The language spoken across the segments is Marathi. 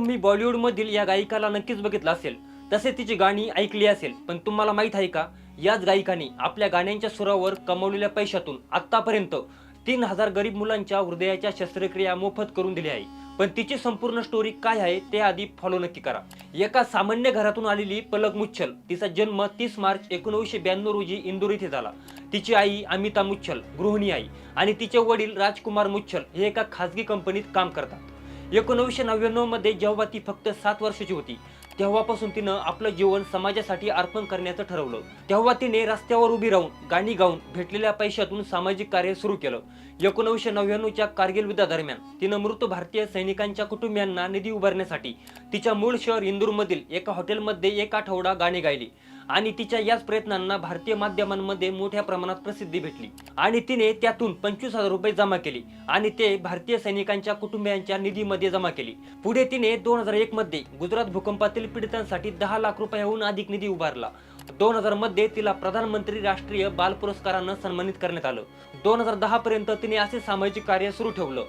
तुम्ही बॉलिवूडमधील या गायिकाला नक्कीच बघितलं असेल. तसे तिची गाणी ऐकली असेल. पण तुम्हाला माहीत आहे का? याच गायिकाने आपल्या गाण्यांच्या सुरावर कमवलेल्या पैशातून आतापर्यंत तीन हजार गरीब मुलांच्या हृदयाच्या शस्त्रक्रिया मोफत करून दिली आहे. पण तिची संपूर्ण स्टोरी काय आहे ते आधी फॉलो नक्की करा. एका सामान्य घरातून आलेली पलक मुच्छल तिचा जन्म तीस मार्च एकोणीसशे ब्याण्णव रोजी इंदूर येथे झाला. तिची आई अमिता मुच्छल गृहिणी आई आणि तिचे वडील राजकुमार मुच्छल हे एका खासगी कंपनीत काम करतात. एकोणीसशे नव्याण्णवमध्ये जेव्हा ती फक्त सात वर्षाची होती तेव्हापासून तिनं आपलं जीवन समाजासाठी अर्पण करण्याचं ठरवलं. तेव्हा तिने रस्त्यावर उभी राहून गाणी गाऊन भेटलेल्या पैशातून सामाजिक कार्य सुरू केलं. एकोणीसशे नव्याण्णवच्या कारगिल युद्धादरम्यान तिनं मृत भारतीय सैनिकांच्या कुटुंबियांना निधी उभारण्यासाठी तिच्या मूळ शहर इंदूरमधील एका हॉटेलमध्ये एक आठवडा गाणी गायली. आणि तिच्या याच प्रयत्नांना भारतीय माध्यमांमध्ये मोठ्या प्रमाणात प्रसिद्धी भेटली. आणि तिने त्यातून पंचवीस हजार रुपये जमा केले आणि ते भारतीय सैनिकांच्या कुटुंबियांच्या निधीमध्ये जमा केली. पुढे तिने दोन हजार एक मध्ये गुजरात भूकंपातील पीडितांसाठी दहा लाख रुपयाहून अधिक निधी उभारला. दोन हजारमध्ये तिला प्रधानमंत्री राष्ट्रीय बाल पुरस्कारानं सन्मानित करण्यात आलं. दोन हजार दहा पर्यंत तिने असे सामाजिक कार्य सुरू ठेवलं.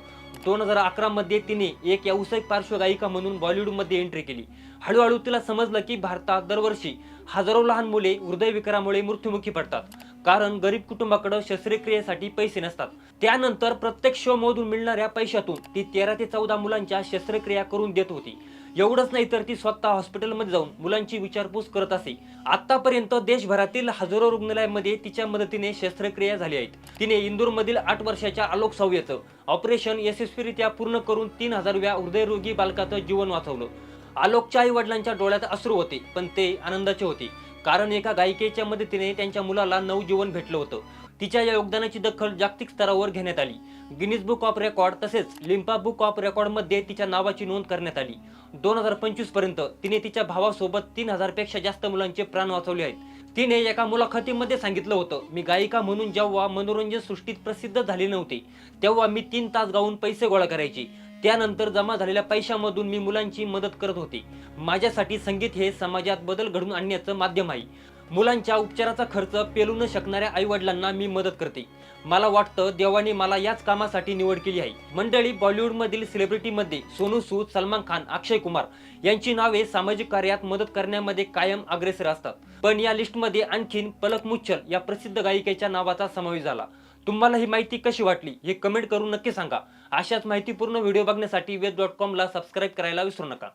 दोन हजार अकरा मध्ये तिने एक व्यावसायिक पार्श्वगायिका म्हणून बॉलिवूडमध्ये एंट्री केली. हळूहळू तिला समजलं की भारतात दरवर्षी हजारो लहान मुले हृदयविकारामुळे मृत्युमुखी पडतात. कारण गरीब कुटुंबाकडे शस्त्रक्रियेसाठी पैसे नसतात. त्यानंतर प्रत्येक शो मधून मिळणाऱ्या पैशातून ती तेरा ते चौदा मुलांच्या शस्त्रक्रिया करून देत होती. एवढंच नाही तर ती स्वतः हॉस्पिटलमध्ये जाऊन मुलांची विचारपूस करत असे. आतापर्यंत देशभरातील हजारो रुग्णालयामध्ये तिच्या मदतीने शस्त्रक्रिया झाली आहेत. तिने इंदूरमधील आठ वर्षाच्या आलोक सावयचं ऑपरेशन यशस्वीरित्या पूर्ण करून तीन हजारव्या हृदयरोगी बालकाचं जीवन वाचवलं. आलोकच्या आई वडिलांच्या डोळ्यात अश्रू होते पण ते आनंदाचे होते. कारण एका गायिकेच्या मदतीने त्यांच्या मुलाला नवजीवन भेटलं होतं. तिच्या या योगदानाची दखल जागतिक स्तरावर घेण्यात आली. गिनीज बुक ऑफ रेकॉर्ड तसेच लिम्पा बुक ऑफ रेकॉर्डमध्ये तिच्या नावाची नोंद करण्यात आली. दोन हजार पंचवीसपर्यंत तिने तिच्या भावासोबत तीन हजारपेक्षा जास्त मुलांचे प्राण वाचवले आहेत. तिने एका मुलाखतीमध्ये सांगितलं होतं मी गायिका म्हणून जेव्हा मनोरंजन सृष्टीत प्रसिद्ध झाले नव्हते तेव्हा मी तीन तास गाऊन पैसे गोळा करायचे. त्यानंतर जमा झालेल्या पैशामधून मी मुलांची मदत करत होते. माझ्यासाठी संगीत हे समाजात बदल घडवून आणण्याचं माध्यम आहे. मुलांच्या उपचाराचा खर्च पेलू न शकणाऱ्या आईवडिलांना मी मदत करते. मला वाटतं देवाने मला याच कामासाठी निवड केली आहे. मंडळी बॉलिवूडमधील सेलिब्रिटीमध्ये सोनू सूद सलमान खान अक्षय कुमार यांची नावे सामाजिक कार्यात मदत करण्यामध्ये कायम अग्रेसर असतात. पण या लिस्टमध्ये आणखीन पलक मुच्छल या प्रसिद्ध गायिकेच्या नावाचा समावेश झाला. तुम्हाला ही माहिती कशी वाटली हे कमेंट करून नक्की सांगा. अशाच माहितीपूर्ण व्हिडिओ बघण्यासाठी वेब डॉट कॉमला सबस्क्राईब करायला विसरू नका.